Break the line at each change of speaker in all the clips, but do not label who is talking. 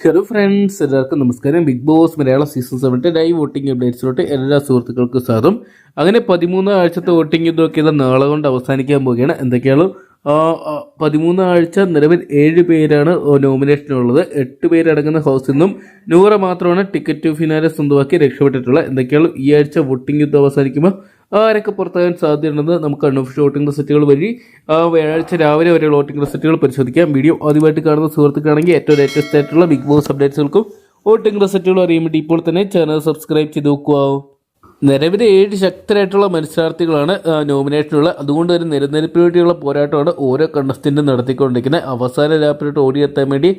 Hello friends എല്ലാവർക്കും നമസ്കാരം. Big boss Malayalam season സെവന്റെ ലൈവ് വോട്ടിംഗ് അപ്ഡേറ്റ്സിലോട്ട് എല്ലാ സുഹൃത്തുക്കൾക്കും സ്വാഗതം. അങ്ങനെ പതിമൂന്ന് ആഴ്ചത്തെ വോട്ടിംഗ് ഇതൊക്കെ ഇത് നാളെ കൊണ്ട് അവസാനിക്കാൻ പോവുകയാണ്. എന്തൊക്കെയാണ്? പതിമൂന്ന് ആഴ്ച നിലവിൽ ഏഴ് പേരാണ് നോമിനേഷനുള്ളത് എട്ട് പേരടങ്ങുന്ന ഹൗസിൽ നിന്നും നൂറ് മാത്രമാണ് ടിക്കറ്റ് ടു ഫിനാലെ സ്വന്തമാക്കി രക്ഷപ്പെട്ടിട്ടുള്ളത്. എന്തൊക്കെയാണ്? ഈ ആഴ്ച വോട്ടിംഗ് യുദ്ധം അവസാനിക്കുമ്പോൾ ആരൊക്കെ പുറത്താകാൻ സാധ്യതയുണ്ടെന്ന് നമുക്ക് അൺഒഫീഷ്യൽ വോട്ടിംഗ് റിസൾട്ടുകൾ വഴി വ്യാഴാഴ്ച രാവിലെ വരെ വോട്ടിംഗ് റിസൾട്ടുകൾ പരിശോധിക്കാം. വീഡിയോ ആദ്യമായിട്ട് കാണുന്ന സുഹൃത്തുക്കാണെങ്കിൽ ഏറ്റവും ലേറ്റസ്റ്റ് ആയിട്ടുള്ള ബിഗ് ബോസ് അപ്ഡേറ്റ്സുകൾക്കും വോട്ടിംഗ് റിസൾട്ടുകളും അറിയാൻ വേണ്ടി ഇപ്പോൾ തന്നെ ചാനൽ സബ്സ്ക്രൈബ് ചെയ്ത് നോക്കുക. നിലവിൽ ഏഴ് ശക്തരായിട്ടുള്ള മത്സരാർത്ഥികളാണ് നോമിനേഷനുള്ള അതുകൊണ്ട് തന്നെ നിരനിരപ്പിന് വേണ്ടിയുള്ള പോരാട്ടമാണ് ഓരോ കണ്ടസ്റ്റന്റും നടത്തിക്കൊണ്ടിരിക്കുന്നത്. അവസാന ലാപ്പിലോട്ട് ഓടിയെത്താൻ വേണ്ടി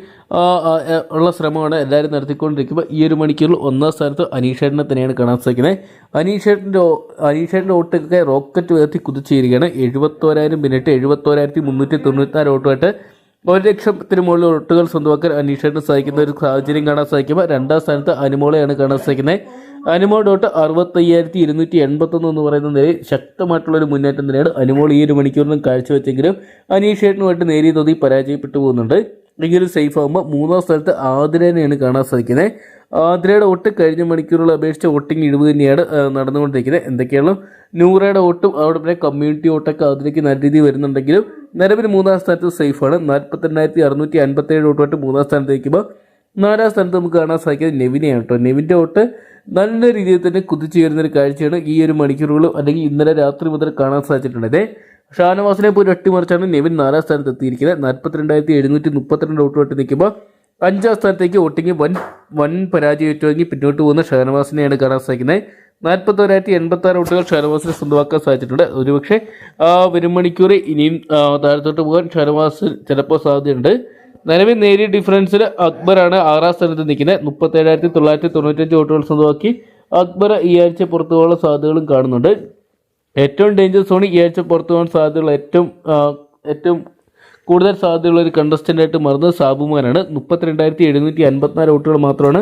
ഉള്ള ശ്രമമാണ് എല്ലാവരും നടത്തിക്കൊണ്ടിരിക്കുമ്പോൾ ഈ ഒരു മണിക്കൂറിൽ ഒന്നാം സ്ഥാനത്ത് അനീഷേട്ടനെ തന്നെയാണ് കാണാൻ സാധിക്കുന്നത്. അനീഷേട്ടന്റെ അനീഷേട്ടന്റെ വോട്ടൊക്കെ റോക്കറ്റ് ഉയർത്തി കുതിച്ചിരിക്കുകയാണ് എഴുപത്തോരായിരം മിനിറ്റ് എഴുപത്തോരായിരത്തി മുന്നൂറ്റി തൊണ്ണൂറ്റാറ് വോട്ടുമായിട്ട് ഒരു ലക്ഷത്തിന് മുകളിൽ ഒട്ടുകൾ സ്വന്തമാക്കാൻ അന്വേഷണത്തിന് സാധിക്കുന്ന ഒരു സാഹചര്യം കാണാൻ സാധിക്കുമ്പോൾ രണ്ടാം സ്ഥാനത്ത് അനുമോളെയാണ് കാണാൻ സാധിക്കുന്നത്. അനുമോൾ ഡോട്ട് അറുപത്തയ്യായിരത്തി ഇരുന്നൂറ്റി എൺപത്തൊന്ന് എന്ന് പറയുന്ന നിലയിൽ ശക്തമായിട്ടുള്ള ഒരു മുന്നേറ്റം തന്നെയാണ് അനുമോൾ ഈ ഒരു മണിക്കൂറിനും കാഴ്ചവെച്ചെങ്കിലും അനീഷേട്ടനുമായിട്ട് നേരിയ തോതി പരാജയപ്പെട്ടു പോകുന്നുണ്ട്. എങ്കിലും സേഫ് ആകുമ്പോൾ മൂന്നാം സ്ഥലത്ത് ആതിരേനെയാണ് കാണാൻ സാധിക്കുന്നത്. ആതിരയുടെ വോട്ട് കഴിഞ്ഞ മണിക്കൂറുകൾ അപേക്ഷിച്ച് വോട്ടിംഗ് ഇടിവ് തന്നെയാണ് നടന്നുകൊണ്ടിരിക്കുന്നത്. എന്തൊക്കെയാണ് നൂറയുടെ വോട്ടും അവിടെ പിന്നെ കമ്മ്യൂണിറ്റി വോട്ടൊക്കെ ആതിരയ്ക്ക് നല്ല രീതിയിൽ വരുന്നുണ്ടെങ്കിലും നിലവിൽ മൂന്നാം സ്ഥാനത്ത് സേഫാണ്. നാൽപ്പത്തിരണ്ടായിരത്തി അറുന്നൂറ്റി അൻപത്തേഴ് വോട്ടുമായിട്ട് മൂന്നാം സ്ഥാനത്ത് നിൽക്കുമ്പോൾ നാലാം സ്ഥാനത്ത് നമുക്ക് കാണാൻ സാധിക്കുന്നത് നെവിനെയാണ് കേട്ടോ. നെവിന്റെ വോട്ട് നല്ല രീതിയിൽ തന്നെ കുതിച്ചു വരുന്ന ഒരു കാഴ്ചയാണ് ഈ ഒരു മണിക്കൂറുകളും അല്ലെങ്കിൽ ഇന്നലെ രാത്രി മുതൽ കാണാൻ സാധിച്ചിട്ടുണ്ട്. ഇതേ ഷാനവാസിനെ പോയി അട്ടിമറിച്ചാണ് നെവിൻ നാലാം സ്ഥാനത്ത് എത്തിയിരിക്കുന്നത്. നാൽപ്പത്തിരണ്ടായിരത്തി എഴുന്നൂറ്റി മുപ്പത്തിരണ്ട് വോട്ടുമായിട്ട് നിൽക്കുമ്പോൾ അഞ്ചാം സ്ഥാനത്തേക്ക് വോട്ടിങ് വൻ വൻ പരാജയം ഏറ്റുവാങ്ങി പിന്നോട്ട് പോകുന്ന ഷാനവാസിനെയാണ് കാണാൻ സാധിക്കുന്നത്. നാൽപ്പത്തൊരായിരത്തി എൺപത്തി ആറ് വോട്ടുകൾ ഷാനവാസിനെ സ്വന്തമാക്കാൻ സാധിച്ചിട്ടുണ്ട്. ഒരുപക്ഷെ വരും മണിക്കൂർ ഇനിയും താഴത്തോട്ട് പോകാൻ ഷാനവാസ് ചിലപ്പോൾ സാധ്യതയുണ്ട്. നിലവിൽ നേരിയ ഡിഫറൻസിൽ അക്ബറാണ് ആറാം സ്ഥാനത്ത് നിൽക്കുന്നത്. മുപ്പത്തേഴായിരത്തി തൊള്ളായിരത്തി തൊണ്ണൂറ്റഞ്ച് വോട്ടുകൾ സ്വന്തമാക്കി അക്ബർ ഈ ആഴ്ച പുറത്തു പോകാനുള്ള സാധ്യതകളും കാണുന്നുണ്ട്. ഏറ്റവും ഡേഞ്ചർ സോൺ ഈ ആഴ്ച പുറത്തു പോകാൻ സാധ്യതയുള്ള ഏറ്റവും ഏറ്റവും കൂടുതൽ സാധ്യതയുള്ള ഒരു കണ്ടസ്റ്റന്റായിട്ട് മാറുന്നത് സാബുമാനാണ്. മുപ്പത്തിരണ്ടായിരത്തി എഴുന്നൂറ്റി അൻപത്തിനാല് വോട്ടുകൾ മാത്രമാണ്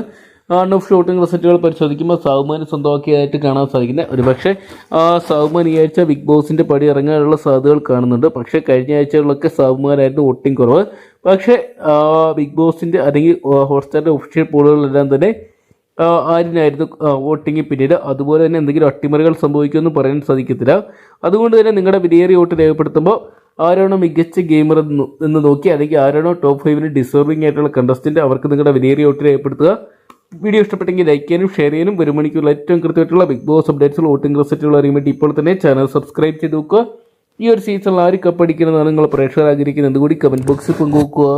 അൺ ഫ്ലോട്ടിംഗ് റിസൾട്ടുകൾ പരിശോധിക്കുമ്പോൾ സൗമാന് സ്വന്തമാക്കിയതായിട്ട് കാണാൻ സാധിക്കുന്നത് ഒരുപക്ഷെ ആ സാബുമാൻ ഈ ആഴ്ച ബിഗ് ബോസിന്റെ പടി ഇറങ്ങാനുള്ള സാധ്യതകൾ കാണുന്നുണ്ട്. പക്ഷേ കഴിഞ്ഞ ആഴ്ചകളിലൊക്കെ സൗമാനായിരുന്നു വോട്ടിംഗ് കുറവ് പക്ഷേ ബിഗ് ബോസിന്റെ അല്ലെങ്കിൽ ഹോട്ട്സ്റ്റാറിന്റെ ഒഫീഷ്യൽ പോളുകളെല്ലാം തന്നെ ആരിനായിരുന്നു വോട്ടിംഗ് പിന്നീട്. അതുപോലെ തന്നെ എന്തെങ്കിലും അട്ടിമറികൾ സംഭവിക്കുമെന്ന് പറയാൻ സാധിക്കത്തില്ല. അതുകൊണ്ട് തന്നെ നിങ്ങളുടെ വിലയേറിയ വോട്ട് രേഖപ്പെടുത്തുമ്പോൾ ആരാണോ മികച്ച ഗെയിമർ എന്ന് നോക്കി അല്ലെങ്കിൽ ആരാണോ ടോപ്പ് ഫൈവിന് ഡിസേർവിംഗ് ആയിട്ടുള്ള കണ്ടസ്റ്റന്റ് അവർക്ക് നിങ്ങളുടെ വിലയേറിയ വോട്ട് രേഖപ്പെടുത്തുക. വീഡിയോ ഇഷ്ടപ്പെട്ടെങ്കിൽ ലൈക്ക് ചെയ്യാനും ഷെയർ ചെയ്യാനും ഒരു മണിക്കുള്ള ഏറ്റവും കൃത്യമായിട്ടുള്ള ബിഗ് ബോസ് അപ്ഡേറ്റ്സുകൾ വോട്ടിംഗ് റിസൾട്ടുകൾ വേണ്ടി ഇപ്പോൾ തന്നെ ചാനൽ സബ്സ്ക്രൈബ് ചെയ്ത് നോക്കുക ഈ ഒരു സീസണിൽ ആര് കപ്പടിക്കുന്നതാണ് നിങ്ങൾ പ്രേക്ഷകർ ആഗ്രഹിക്കുന്നത് കൂടി കമന്റ് ബോക്സിൽ പങ്കുവെക്കുക.